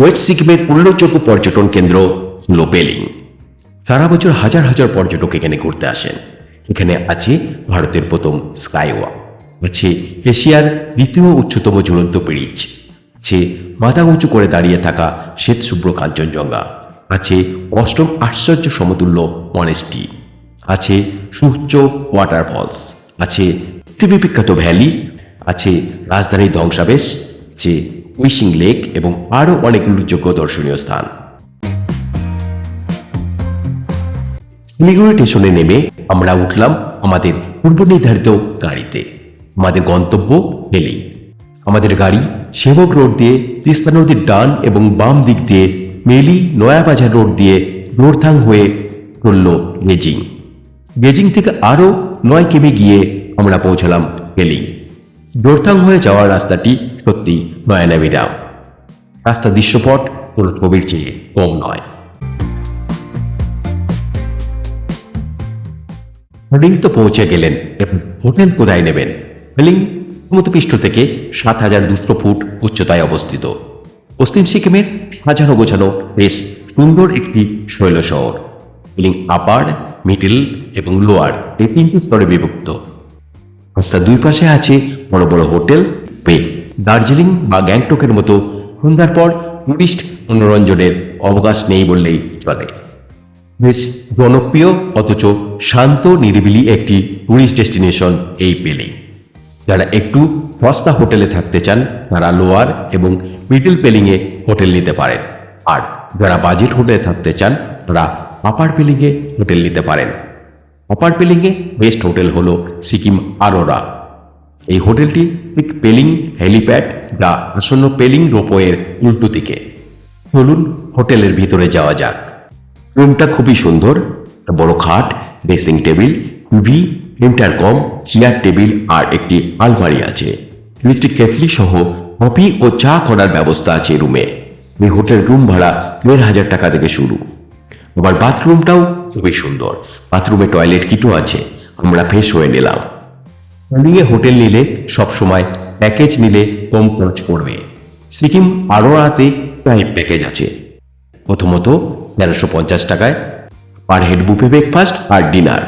West সিকিমের উল্লেখযোগ্য পর্যটন কেন্দ্র হল পেলিং সারা বছর হাজার হাজার পর্যটক এখানে ঘুরতে আসেন। এখানে আছে ভারতের প্রথম স্কাইওয়াক, আছে এশিয়ার দ্বিতীয় উচ্চতম ঝুলন্ত ব্রিজ, আছে মাথা উঁচু করে দাঁড়িয়ে থাকা শ্বেত শুভ্র কাঞ্চনজঙ্ঘা আছে অষ্টম আশ্চর্য সমতুল্য মনেস্টি, আছে সুউচ্চ ওয়াটারফলস, আছে পৃথিবী বিখ্যাত ভ্যালি, আছে রাজধানীর ধ্বংসাবেশ আছে উইশিং লেক এবং আরও অনেক উল্লেখযোগ্য দর্শনীয় স্থান। শিলিগুড়ি স্টেশনে নেমে আমরা উঠলাম আমাদের পূর্ব নির্ধারিত গাড়িতে। আমাদের গন্তব্য হেলি আমাদের গাড়ি সেবক রোড দিয়ে তিস্তা নদীর ডান এবং বাম দিক দিয়ে মেলি নয়াবাজার রোড দিয়ে নোরথাং হয়ে চলল গেজিং। গেজিং থেকে আরও নয় কেমে গিয়ে আমরা পৌঁছালাম হেলি জোরথাং হয়ে যাওয়ার রাস্তাটি সত্যি নয়নাবিরাম। রাস্তা দৃশ্যপট কোনো ছবির চেয়ে কম নয়। হেলিং তো পৌঁছে গেলেন এবার হোটেল কোথায় নেবেন? হেলিং সমুদ্রপৃষ্ঠ থেকে সাত হাজার দুশো ফুট উচ্চতায় অবস্থিত। পশ্চিম সিকিমের সাজানো গোছানো বেশ সুন্দর একটি শৈল শহর হেলিং আপার, মিডল এবং লোয়ার, এই তিনটি স্তরে বিভক্ত। রাস্তার দুই পাশে আছে বড় বড় হোটেল পে দার্জিলিং বা গ্যাংটকের মতো। সন্ধ্যার পর টুরিস্ট মনোরঞ্জনের অবকাশ নেই বললেই চলে। বেশ জনপ্রিয়, অথচ শান্ত, নিরিবিলি একটি টুরিস্ট ডেস্টিনেশন এই পেলিং যারা একটু সস্তা হোটেলে থাকতে চান, তারা লোয়ার এবং মিডল পেলিংয়ে হোটেল নিতে পারেন। আর যারা বাজেট হোটেলে থাকতে চান, তারা আপার পেলিংয়ে হোটেল নিতে পারেন। আপার পেলিংয়ে বেস্ট হোটেল হলো সিকিম আরোরা। এই হোটেলটি ঠিক পেলিং, হেলিপ্যাড যা আসন্ন পেলিং রোপওয়ের উল্টো দিকে। চলুন হোটেলের ভিতরে যাওয়া যাক। রুমটা খুবই সুন্দর বড় খাট, dressing table, TV intercom chair table আর একটি আলমারি আছে। ইলেকট্রিক কেটলি সহ কফি ও চা করার ব্যবস্থা আছে রুমে। এই হোটেল রুম ভাড়া দেড় হাজার টাকা থেকে শুরু। আবার বাথরুমটাও খুবই সুন্দর। বাথরুমে টয়লেট কিটও আছে, আমরা ফ্রেশ হয়ে নিলাম। নিয়ে হোটেল নিলে সব সময় প্যাকেজ নিলে কম খরচ পড়বে। সিকিম আরোয়াতে প্রায় প্যাকেজ আছে। প্রথমত তেরোশো পঞ্চাশ টাকায় পার হেড বুফে ব্রেকফাস্ট আর ডিনার।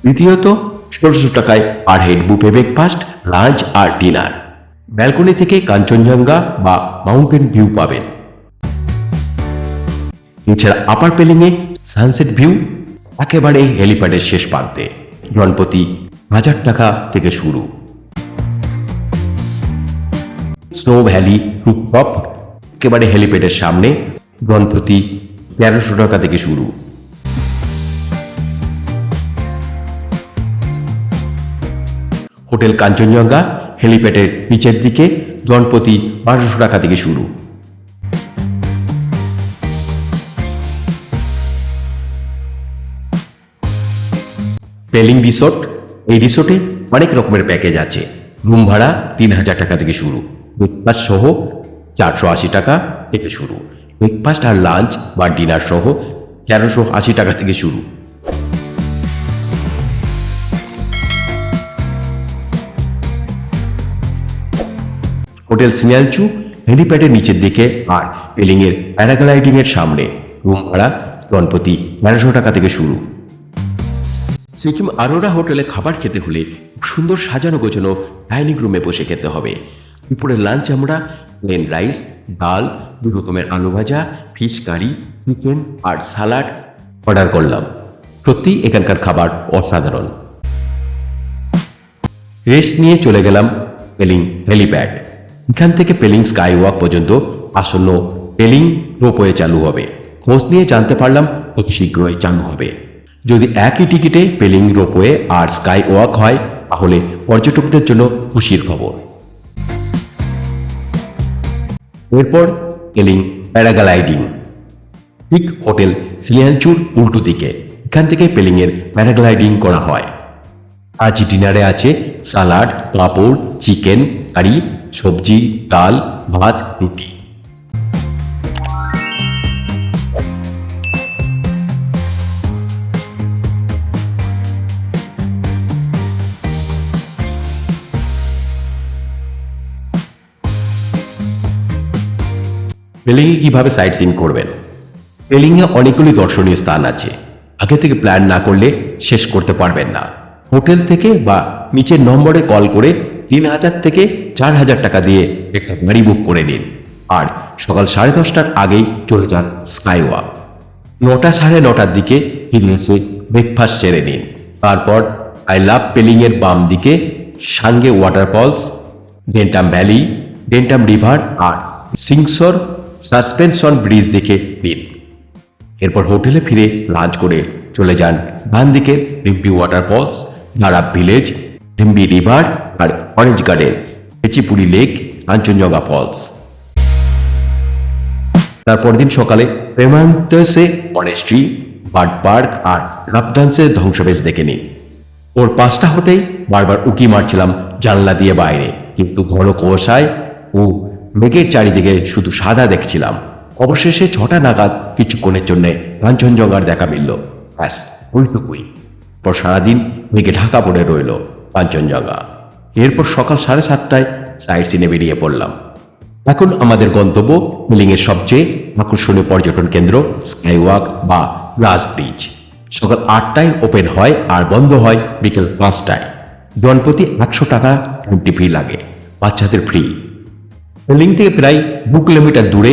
দ্বিতীয়ত ষোলোশো টাকায় per head buffet breakfast, lunch আর ডিনার। ব্যালকনি থেকে কাঞ্চনজঙ্ঘা বা মাউন্টেন ভিউ পাবেন। এছাড়া আপার পেলিংয়ে সানসেট ভিউ একেবারে হেলিপ্যাডের শেষ প্রান্তে। জনপ্রতি হাজার টাকা থেকে শুরু। স্নো ভ্যালি রুপটপ একেবারে হেলিপ্যাডের সামনে জনপ্রতি তেরোশো টাকা থেকে শুরু। হোটেল কাঞ্চনজঙ্ঘা হেলিপ্যাডের নিচের দিকে জনপ্রতি বারোশো টাকা থেকে শুরু। পেলিং রিসোর্ট। এই রিসোর্টে অনেক রকমের প্যাকেজ আছে। রুম ভাড়া তিন হাজার টাকা থেকে শুরু। ব্রেকফাস্ট সহ চারশো আশি টাকা থেকে শুরু। ব্রেকফাস্ট আর লাঞ্চ বা ডিনার সহ তেরোশো আশি টাকা থেকে শুরু। হোটেল সিনিয়ালচু হেলিপ্যাডের নিচের দিকে আর পেলিংয়ের প্যারাগ্লাইডিং এর সামনে। রুম ভাড়া গণপতি তেরোশো টাকা থেকে শুরু। সিকিম আরোরা হোটেলে খাবার খেতে হলে সুন্দর সাজানো গোছানো ডাইনিং রুমে বসে খেতে হবে। দুপুরের লাঞ্চ আমরা প্লেন রাইস ডাল দু রকমের আলু ভাজা ফিশ কারি চিকেন আর সালাড অর্ডার করলাম। সত্যি এখানকার খাবার অসাধারণ। রেস্ট নিয়ে চলে গেলাম পেলিং হেলিপ্যাড এখান থেকে পেলিং স্কাই ওয়াক পর্যন্ত আসন্ন পেলিং রোপওয়ে চালু হবে। খোঁজ নিয়ে জানতে পারলাম খুব শীঘ্রই চালু হবে। যদি একই টিকিটে পেলিং রোপওয়ে আর স্কাই ওয়াক হয়, তাহলে পর্যটকদের জন্য খুশির খবর। এরপর পেলিং প্যারাগ্লাইডিং। ঠিক হোটেল সিলিয়ানচুর উল্টো দিকে, এখান থেকে পেলিংয়ের প্যারাগ্লাইডিং করা হয়। আজ ডিনারে আছে সালাড, পাঁপড়, চিকেন, কারি, সবজি, ডাল, ভাত, রুটি। পেলিংয়ে কীভাবে সাইট সিন করবেন? পেলিংয়ে অনেকগুলি দর্শনীয় স্থান আছে। আগে থেকে প্ল্যান না করলে শেষ করতে পারবেন না। হোটেল থেকে বা নিচের নম্বরে কল করে তিন হাজার থেকে চার হাজার টাকা দিয়ে একটা গাড়ি বুক করে নিন। আর সকাল সাড়ে দশটার আগেই চলে যান স্কাইওয়াক নটা সাড়ে নটার দিকে ফিরে ব্রেকফাস্ট সেরে নিন। তারপর আই লাভ পেলিং এর বাম দিকে Sange waterfalls Dentam valley Dentam river আর সিংসর সাসপেনশন ব্রিজ দেখে নিন এরপর হোটেলে ফিরে লাঞ্চ করে চলে যান ডান দিকের Rimbi waterfalls Narab village, Rimbi river আর orange garden, Pechipuri lake, Kanchenjunga falls. তারপর দিন সকালে প্রেমান্তসে অনেস্ট্রি বার্ড পার্ক আর রাপডান্সের ধ্বংসবেশ দেখে নিন। ওর পাঁচটা হতেই বারবার উকি মারছিলাম জানলা দিয়ে বাইরে, কিন্তু ঘন কুয়াশায় ও মেঘের চারিদিকে শুধু সাদা দেখছিলাম। অবশেষে ছটা নাগাদ কিছুক্ষণের জন্য কাঞ্চনজঙ্ঘার দেখা মিলল। ব্যাস, ওইটুকুই। পর সারাদিন মেঘে ঢাকা পড়ে রইল কাঞ্চনজঙ্ঘা এরপর সকাল সাড়ে সাতটায় সাইট সিনে বেরিয়ে পড়লাম। এখন আমাদের গন্তব্য মিলিংয়ের সবচেয়ে আকর্ষণীয় পর্যটন কেন্দ্র স্কাইওয়াক বা গ্লাস ব্রিজ। সকাল আটটায় ওপেন হয় আর বন্ধ হয় বিকেল পাঁচটায়। জনপ্রতি একশো টাকা ফি লাগে। বাচ্চাদের ফ্রি। মিলিং থেকে প্রায় দু কিলোমিটার দূরে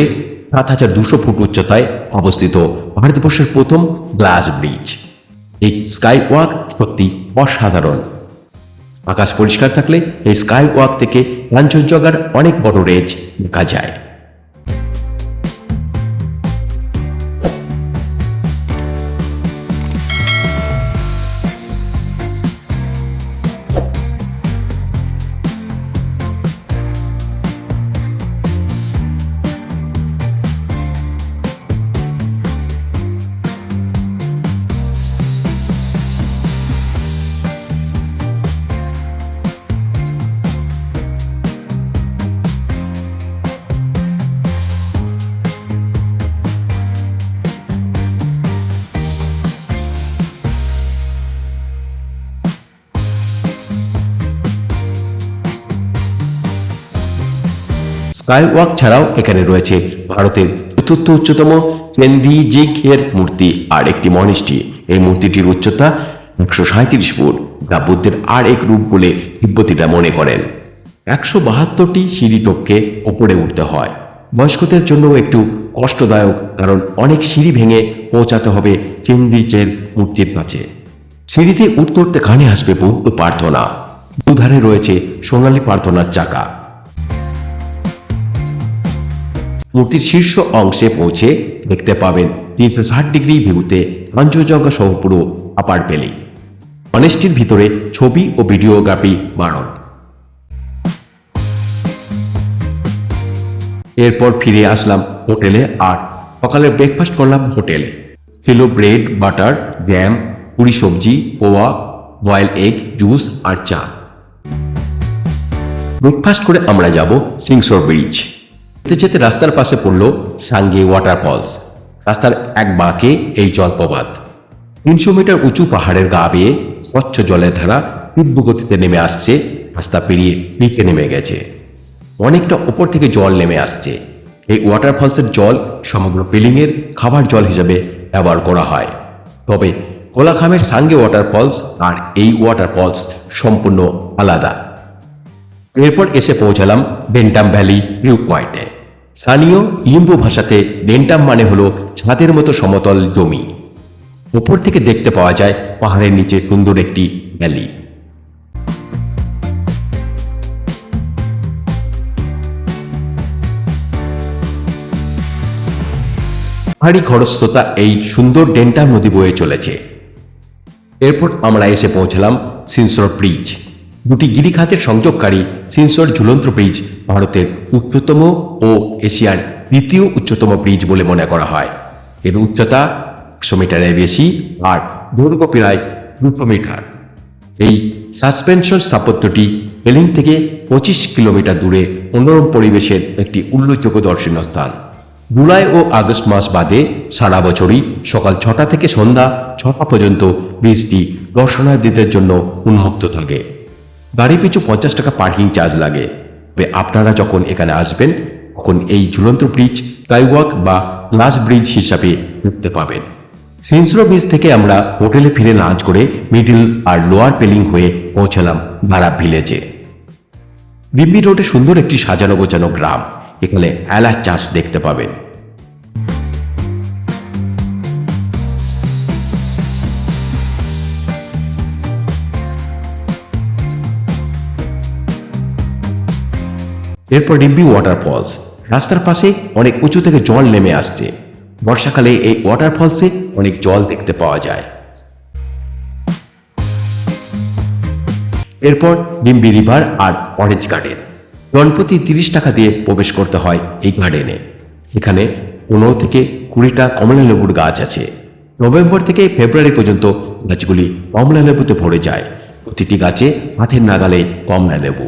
সাত হাজার দুশো ফুট উচ্চতায় অবস্থিত ভারতবর্ষের প্রথম গ্লাস ব্রিজ। এই স্কাই ওয়াক সত্যি অসাধারণ। আকাশ পরিষ্কার থাকলে এই স্কাই ওয়াক থেকে কাঞ্চনজঙ্ঘার অনেক বড় রেঞ্জ দেখা যায়। স্কাই ওয়াক ছাড়াও এখানে রয়েছে ভারতের চতুর্থ উচ্চতম কেন্দ্রিজিক এর মূর্তি আর একটি মনিষ্টি এই মূর্তিটির উচ্চতা একশো সাঁত্রিশ ফুট। যা বুদ্ধের আর এক রূপ বলে তিব্বতীরা মনে করেন। একশো বাহাত্তরটি সিঁড়ি টপকে ওপরে উঠতে হয়। বয়স্কদের জন্য একটু কষ্টদায়ক, কারণ অনেক সিঁড়ি ভেঙে পৌঁছাতে হবে কেন্দ্রিজের মূর্তির কাছে। সিঁড়িতে উঠতে কানে আসবে বৌদ্ধ প্রার্থনা। দুধারে রয়েছে সোনালী প্রার্থনার চাকা। মূর্তির শীর্ষ অংশে পৌঁছে দেখতে পাবেন তিনশো ষাট ডিগ্রি ভিউতে কাঞ্চনজঙ্ঘা সহ পুরো আপার ভ্যালি অনেস্টির ভিতরে ছবি ও ভিডিওগ্রাফি বারণ এরপর ফিরে আসলাম হোটেলে আর সকালে ব্রেকফাস্ট করলাম হোটেলে। ছিল ব্রেড বাটার জ্যাম পুরি সবজি, পোয়া বয়েল এগ জুস আর চা। ব্রেকফাস্ট করে আমরা যাব সিংসর ব্রিজ যেতে যেতে রাস্তার পাশে পড়ল সাঙ্গে ওয়াটারফলস রাস্তার এক বাঁকে এই জলপ্রপাত। তিনশো মিটার উঁচু পাহাড়ের গা বেয়ে স্বচ্ছ জলের ধারা তীব্র গতিতে নেমে আসছে। রাস্তা পেরিয়ে নিচে নেমে গেছে। অনেকটা ওপর থেকে জল নেমে আসছে। এই ওয়াটারফলসের জল সমগ্র পিলিংয়ের খাবার জল হিসেবে ব্যবহার করা হয়। তবে কোলাখামের সাঙ্গে ওয়াটারফলস আর এই ওয়াটারফলস সম্পূর্ণ আলাদা। এরপর এসে পৌঁছালাম ডেন্টাম ভ্যালি ভিউ পয়েন্টে। স্থানীয় লিম্বু ভাষাতে ডেন্টাম মানে হলো ছাদের মতো সমতল জমি। উপর থেকে দেখতে পাওয়া যায় পাহাড়ের নিচে সুন্দর একটি ভ্যালি। পাহাড়ি খরস্রোতা এই সুন্দর ডেন্টাম নদী বয়ে চলেছে। এরপর আমরা এসে পৌঁছালাম সিনসর ব্রিজ। দুটি গিরিখাতের সংযোগকারী সিনসর ঝুলন্ত ব্রিজ ভারতের উচ্চতম ও এশিয়ার দ্বিতীয় উচ্চতম ব্রিজ বলে মনে করা হয়। এর উচ্চতা একশো মিটারের বেশি আর দৈর্ঘ্য প্রায় দুশো মিটার। এই সাসপেনশন স্থাপত্যটি বেলিং থেকে পঁচিশ কিলোমিটার দূরে মনোরম পরিবেশের একটি উল্লেখযোগ্য দর্শনীয় স্থান। জুলাই ও আগস্ট মাস বাদে সারা বছরই সকাল ছটা থেকে সন্ধ্যা ছটা পর্যন্ত ব্রিজটি দর্শনার্থীদের জন্য উন্মুক্ত থাকে। গাড়ি পিছু পঞ্চাশ টাকা পার্কিং চার্জ লাগে। তবে আপনারা যখন এখানে আসবেন, তখন এই ঝুলন্ত ব্রিজ স্কাইওয়াক বা গ্লাস ব্রিজ হিসাবে দেখতে পাবেন। সিনস্রো ব্রিজ থেকে আমরা হোটেলে ফিরে লাঞ্চ করে মিডিল আর লোয়ার পেলিং হয়ে পৌঁছালাম ভাড়া ভিলেজে রিম্বি রোডে সুন্দর একটি সাজানো গোছানো গ্রাম। এখানে এলাচ চাষ দেখতে পাবেন। এরপর ডিম্বি ওয়াটারফলস রাস্তার পাশে অনেক উঁচু থেকে জল নেমে আসছে। বর্ষাকালে এই ওয়াটারফলসে অনেক জল দেখতে পাওয়া যায়। এরপর ডিম্বি রিভার আর অরেঞ্জ গার্ডেন জনপ্রতি তিরিশ টাকা দিয়ে প্রবেশ করতে হয় এই গার্ডেনে এখানে পনেরো থেকে কুড়িটা কমলা লেবুর গাছ আছে। নভেম্বর থেকে ফেব্রুয়ারি পর্যন্ত গাছগুলি কমলা লেবুতে ভরে যায়। প্রতিটি গাছে হাতের নাগালে কমলা লেবু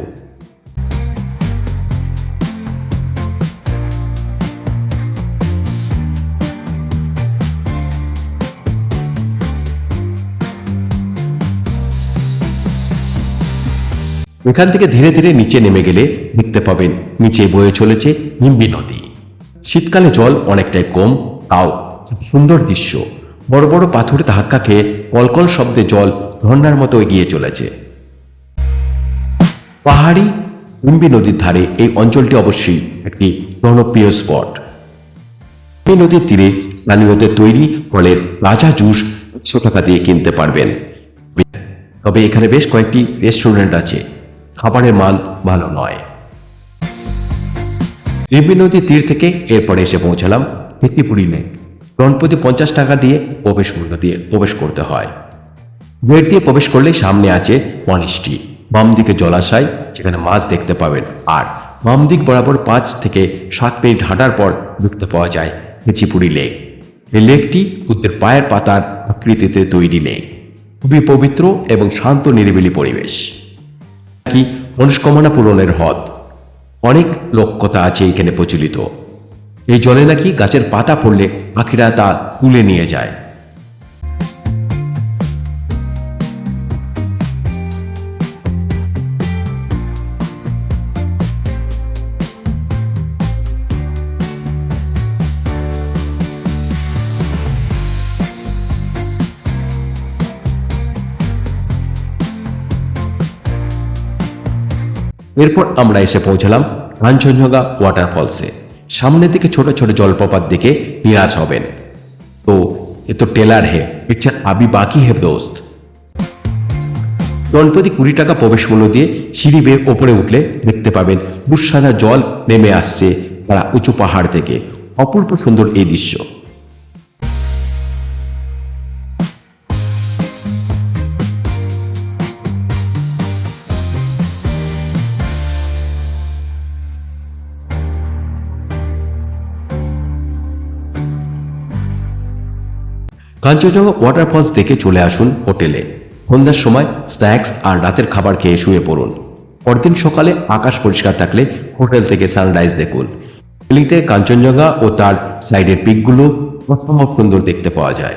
এখান থেকে ধীরে ধীরে নিচে নেমে গেলে দেখতে পাবেন নিচে বয়ে চলেছে নিম্বি নদী। শীতকালে জল অনেকটাই কম, তাও সুন্দর দৃশ্য। বড় বড় পাথরে ধাক্কা খেয়ে কলকল শব্দে জল ঝর্ণার মতো এগিয়ে চলেছে। পাহাড়ি নিম্বি নদীর ধারে এই অঞ্চলটি অবশ্যই একটি জনপ্রিয় স্পট। এই নদীর তীরে স্থানীয়দের তৈরি ফলের রাজা জুস একশো টাকা দিয়ে কিনতে পারবেন। তবে এখানে বেশ কয়েকটি রেস্টুরেন্ট আছে। খাবারের মান ভালো নয়। রিম্বি নদীর তীর থেকে এরপরে এসে পৌঁছালাম মেদিনীপুরি লেক রনপতি পঞ্চাশ টাকা দিয়ে প্রবেশ মূল্য দিয়ে প্রবেশ করতে হয়। গেট দিয়ে প্রবেশ করলেই সামনে আছে মনিষ্টি বাম দিকে জলাশয়, যেখানে মাছ দেখতে পাবেন। আর বাম দিক বরাবর পাঁচ থেকে সাত মিনিট হাঁটার পর দেখতে পাওয়া যায় মেচিপুরি লেক। এই লেকটি বুদ্ধের পায়ের পাতার আকৃতিতে তৈরি লেক খুবই পবিত্র এবং শান্ত নিরিবিলি পরিবেশ। কি? মনস্কামনা পূরণের হ্রদ। অনেক লোককথা আছে এখানে প্রচলিত। এই জলে নাকি গাছের পাতা পড়লে পাখিরা তা তুলে নিয়ে যায়। এরপর আমরা এসে পৌঁছালাম কাঞ্চনজঙ্ঘা ওয়াটারফলসে। সামনের দিকে ছোট ছোট জলপ্রপাত দেখে নিরাশ হবেন। তো এ তো টেলার হে, পিকচার আবি বাকি হে দোস্ত। জনপ্রতি কুড়ি টাকা প্রবেশ মূল্য দিয়ে সিঁড়ি বেয়ে ওপরে উঠলে দেখতে পাবেন দুঃসাদা জল নেমে আসছে তারা উঁচু পাহাড় থেকে। অপূর্ব সুন্দর এই দৃশ্য। কাঞ্চনজঙ্ঘা ওয়াটারফলস দেখে চলে আসুন হোটেলে। সন্ধ্যার সময় স্ন্যাক্স আর রাতের খাবার খেয়ে শুয়ে পড়ুন। পরদিন সকালে আকাশ পরিষ্কার থাকলে হোটেল থেকে সানরাইজ দেখুন। থেকে কাঞ্চনজঙ্ঘা ও তার সাইডের পিকগুলো অসম্ভব সুন্দর দেখতে পাওয়া যায়।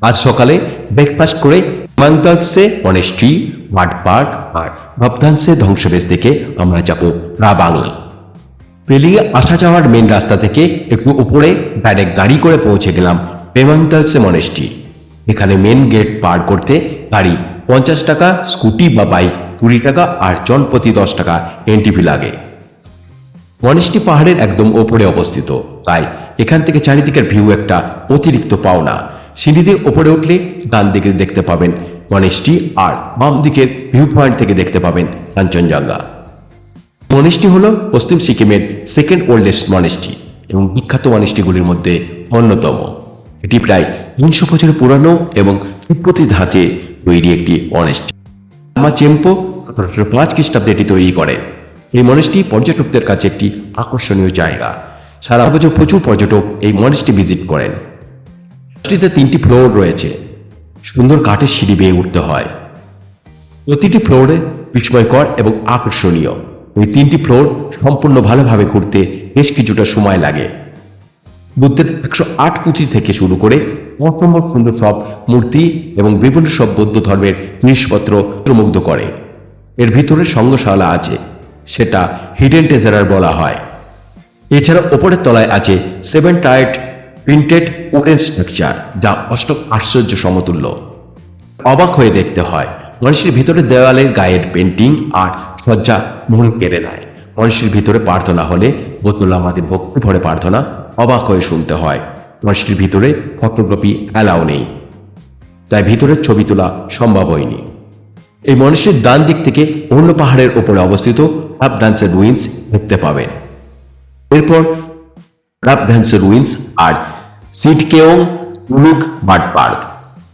আজ সকালে ব্রেকফাস্ট করে মান্তালসে অনেস্ট্রি ওয়ার্ড পার্ক আর ভাবধানসে ধ্বংসবেশ দেখে আমরা যাব রা বাংলা পেলিয়ে আসা যাওয়ার মেন রাস্তা থেকে একটু উপরে ডাইরেক্ট গাড়ি করে পৌঁছে গেলাম পেমান্তালসে মনেস্ট্রি এখানে মেন গেট পার করতে গাড়ি পঞ্চাশ টাকা স্কুটি বা বাইক কুড়ি টাকা আর জনপ্রতি দশ টাকা এনটিপি লাগে। মনেস্ট্রি পাহাড়ের একদম ওপরে অবস্থিত। তাই এখান থেকে চারিদিকের ভিউ একটা অতিরিক্ত পাওনা। সিঁড়ি দিয়ে ওপরে উঠলে ডান দিকে দেখতে পাবেন মনেস্ট্রি আর বাম দিকের ভিউ পয়েন্ট থেকে দেখতে পাবেন কাঞ্চনজঙ্ঘা। মনেস্ট্রি হল পশ্চিম সিকিমের সেকেন্ড ওল্ডেস্ট মনেস্ট্রি এবং বিখ্যাত মনেস্ট্রিগুলির মধ্যে অন্যতম। এটি প্রায় তিনশো বছর পুরানো এবং তিব্বতী ধাঁচে তৈরি একটি মনেস্ট্রি আমা চেম্পো সতেরোশো পাঁচ খ্রিস্টাব্দে এটি তৈরি করে। এই মনেস্ট্রি পর্যটকদের কাছে একটি আকর্ষণীয় জায়গা। সারা বছর প্রচুর পর্যটক এই মনেস্ট্রি ভিজিট করেন। মনেস্ট্রিতে তিনটি ফ্লোর রয়েছে। সুন্দর কাঠের সিঁড়ি বেয়ে উঠতে হয়। প্রতিটি ফ্লোরে বিস্ময়কর এবং আকর্ষণীয়। এই তিনটি ফ্লোর সম্পূর্ণ ভালোভাবে ঘুরতে বেশ কিছুটা সময় লাগে। বুদ্ধের একশো আট পুঁথি থেকে শুরু করে অসম্ভব সুন্দর সব মূর্তি এবং বিভিন্ন সব বৌদ্ধ ধর্মের জিনিসপত্র মুগ্ধ করে। এর ভিতরে সংগ্রহশালা আছে, সেটা হিডেন ট্রেজারার বলা হয়। এছাড়া ওপরের তলায় আছে seven tiered printed wooden structure যা অষ্টক আশ্চর্য সমতুল্য। অবাক হয়ে দেখতে হয়, মনীষীর ভিতরে দেওয়ালের গায়ের পেন্টিং আর সজ্জা মন কেড়ে নেয়। মনীষীর ভিতরে প্রার্থনা হলে বোতল আমাদের ভক্তি ভরে প্রার্থনা অবাক হয়ে শুনতে হয়। মনীষীর ভিতরে ফটোগ্রাফি অ্যালাও নেই। তাই ভিতরের ছবি তোলা সম্ভব হয়নি। এই মনীষীর ডান দিক থেকে অন্য পাহাড়ের ওপরে অবস্থিত আপ ডান্সের রুইন্স দেখতে পাবেন। এরপর রাপ ডান্সের রুইন্স আর সিটকেওং উলুক বার্ড পার্ক।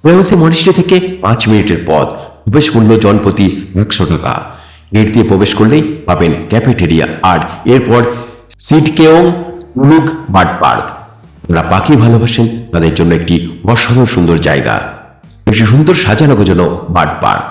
ওয়ামসি মনিস্ট্রি থেকে পাঁচ মিনিটের পথ। প্রবেশ মূল্য জনপ্রতি একশো টাকা। গেট দিয়ে প্রবেশ করলেই পাবেন ক্যাফেটেরিয়া। আর এরপর সিটকেওং উলুক বার্ড পার্ক। যারা পাখি ভালোবাসেন, তাদের জন্য একটি অসাধারণ সুন্দর জায়গা। একটি সুন্দর সাজানো গোজানো বার্ড পার্ক।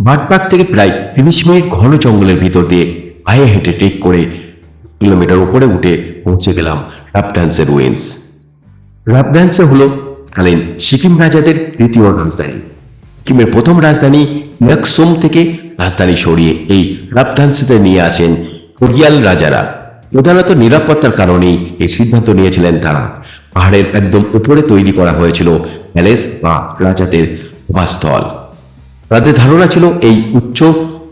বার্ড থেকে প্রায় তিরিশ মিনিট ঘন জঙ্গলের ভিতর দিয়ে পায়ে হেঁটে টেক করে কিলোমিটার উপরে উঠে পৌঁছে গেলাম রাপডান্সের রুইন্স রাপডান্সে হলো কালীন সিকিম রাজাদের তৃতীয় রাজধানী। সিকিমের প্রথম রাজধানী ইয়াকসোম থেকে রাজধানী সরিয়ে এই রাপডান্সেতে নিয়ে আসেন কোরিয়াল রাজারা। প্রধানত নিরাপত্তার কারণেই এই সিদ্ধান্ত নিয়েছিলেন তারা। পাহাড়ের একদম উপরে তৈরি করা হয়েছিল প্যালেস বা রাজাদের আবাসস্থল তাদের ধারণা ছিল এই উচ্চ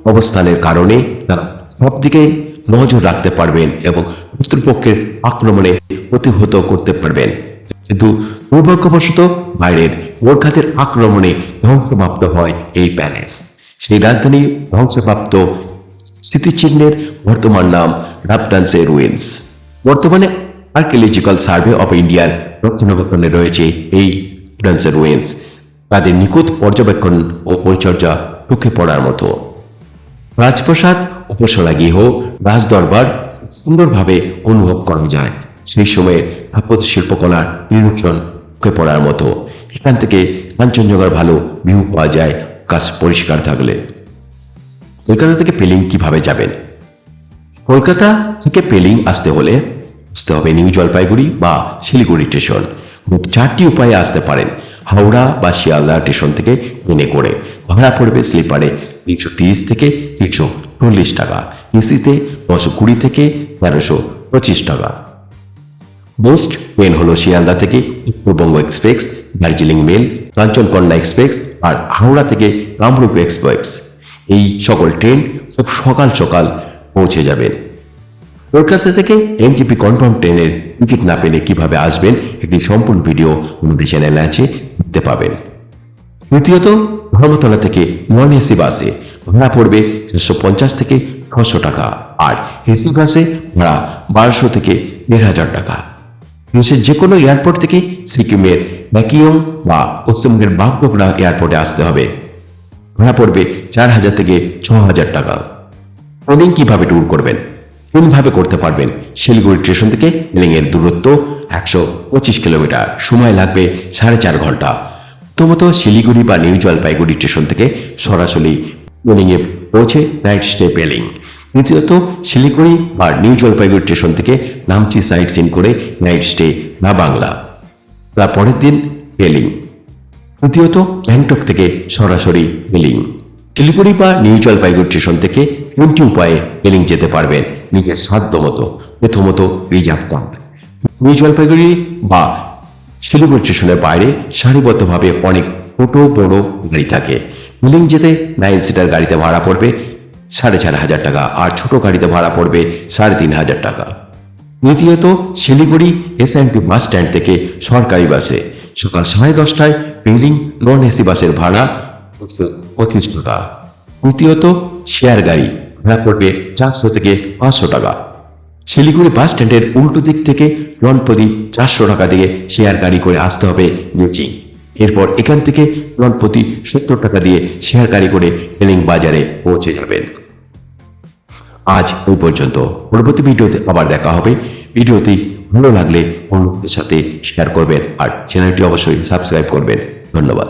অবস্থানের কারণে তারা সব দিকে নজর রাখতে পারবেন এবং শত্রুপক্ষের আক্রমণে প্রতিহত করতে পারবেন। কিন্তু দুর্ভাগ্যবশত বাইরের গোর্খাদের আক্রমণে ধ্বংসপ্রাপ্ত হয় এই প্যালেস। সেই রাজধানী ধ্বংসপ্রাপ্ত স্মৃতিচিহ্নের বর্তমান নাম রাপটান্সে রুইন্স। বর্তমানে আর্কিওলজিক্যাল সার্ভে অফ ইন্ডিয়ার রক্ষণাবেক্ষণে রয়েছে এই রুইন্স। তাদের নিখুঁত পর্যবেক্ষণ ও পরিচর্যা চোখে পড়ার মতো। রাজপ্রাসাদ উপসলা গৃহ, রাজদরবার সুন্দরভাবে অনুভব করা যায়। সেই সময়ের স্থাপত্য শিল্পকলার নিরীক্ষণ চোখে পড়ার মতো। এখান থেকে কাঞ্চনজঙ্ঘার ভালো ভিউ পাওয়া যায় কাজ পরিষ্কার থাকলে। কলকাতা থেকে পেলিং কীভাবে যাবেন? কলকাতা থেকে পেলিং আসতে হলে আসতে হবে নিউ জলপাইগুড়ি বা শিলিগুড়ি স্টেশন। চারটি উপায়ে আসতে পারেন। হাওড়া বা শিয়ালদা স্টেশন থেকে ট্রেনে করে ভাড়া পড়বে স্লিপারে তিনশো তিরিশ থেকে তিনশো চল্লিশ টাকা। এসিতে নশো কুড়ি থেকে তেরোশো পঁচিশ টাকা। মোস্ট ট্রেন হলো শিয়ালদা থেকে Uttarbanga express, Darjeeling mail, Kanchankanya express আর হাওড়া থেকে কামরূপ এক্সপ্রেস। এই সকল ট্রেন সব সকাল সকাল পৌঁছে যাবেন। কলকাতা থেকে এনজিপি কনফার্ম ট্রেনের টিকিট না পেলে কীভাবে আসবেন, একটি সম্পূর্ণ ভিডিও আমাদের চ্যানেলে আছে। দেখতে পাবেন। তৃতীয়ত ধর্মতলা থেকে নন এসি বাসে ভাড়া পড়বে চারশো পঞ্চাশ থেকে ছশো টাকা আর এসি বাসে ভাড়া বারোশো থেকে দেড় হাজার টাকা। দেশের যে কোনো এয়ারপোর্ট থেকে সিকিমের ব্যাকিয়ং বা পশ্চিমবঙ্গের বাগডোগরা এয়ারপোর্টে আসতে হবে। ভাড়া পড়বে চার হাজার থেকে ছ হাজার টাকা। ওদিন কীভাবে ট্যুর করবেন? কোনভাবে করতে পারবেন? শিলিগুড়ি স্টেশন থেকে এর দূরত্ব একশো পঁচিশ কিলোমিটার। সময় লাগবে সাড়ে চার ঘণ্টা। প্রথমত শিলিগুড়ি বা নিউ জলপাইগুড়ি স্টেশন থেকে সরাসরি এ পৌঁছে নাইট স্টে পেলিং। দ্বিতীয়ত, শিলিগুড়ি বা নিউ জলপাইগুড়ি স্টেশন থেকে নামচি সাইট সিন করে নাইট স্টে না বাংলা। তার পরের দিন পেলিং। তৃতীয়ত গ্যাংটক থেকে সরাসরি পেলিং। শিলিগুড়ি বা নিউ জলপাইগুড়ি স্টেশন থেকে তিনটি উপায়ে পেলিং যেতে পারবেন নিজের সাধ্য মতো প্রথমত, রিজার্ভ ক্যাম্প। নিউ জলপাইগুড়ি বা শিলিগুড়ি স্টেশনের বাইরে সারিবদ্ধভাবে অনেক ছোট, বড় গাড়ি থাকে। পেলিং যেতে নাইন সিটার গাড়িতে ভাড়া পড়বে সাড়ে চার হাজার টাকা আর ছোট গাড়িতে ভাড়া পড়বে সাড়ে তিন হাজার টাকা। দ্বিতীয়ত, শিলিগুড়ি এস বাস স্ট্যান্ড থেকে সরকারি বাসে সকাল সাড়ে দশটায় পেলিং নন এসি বাসের ভাড়া পঁচিশ টাকা। তৃতীয়ত শেয়ার গাড়ি ভাড়া পড়বে চারশো থেকে পাঁচশো টাকা। শিলিগুড়ি বাস স্ট্যান্ডের উল্টো দিক থেকে রনপদি চারশো টাকা দিয়ে শেয়ার গাড়ি করে আসতে হবে নিচে। এরপর এখান থেকে রনপতি সত্তর টাকা দিয়ে শেয়ার গাড়ি করে পেলিং বাজারে পৌঁছে যাবেন। আজ ওই পর্যন্ত। পরবর্তী ভিডিওতে আবার দেখা হবে। ভিডিওটি ভালো লাগলে অন্যদের সাথে শেয়ার করবেন আর চ্যানেলটি অবশ্যই সাবস্ক্রাইব করবেন। ধন্যবাদ।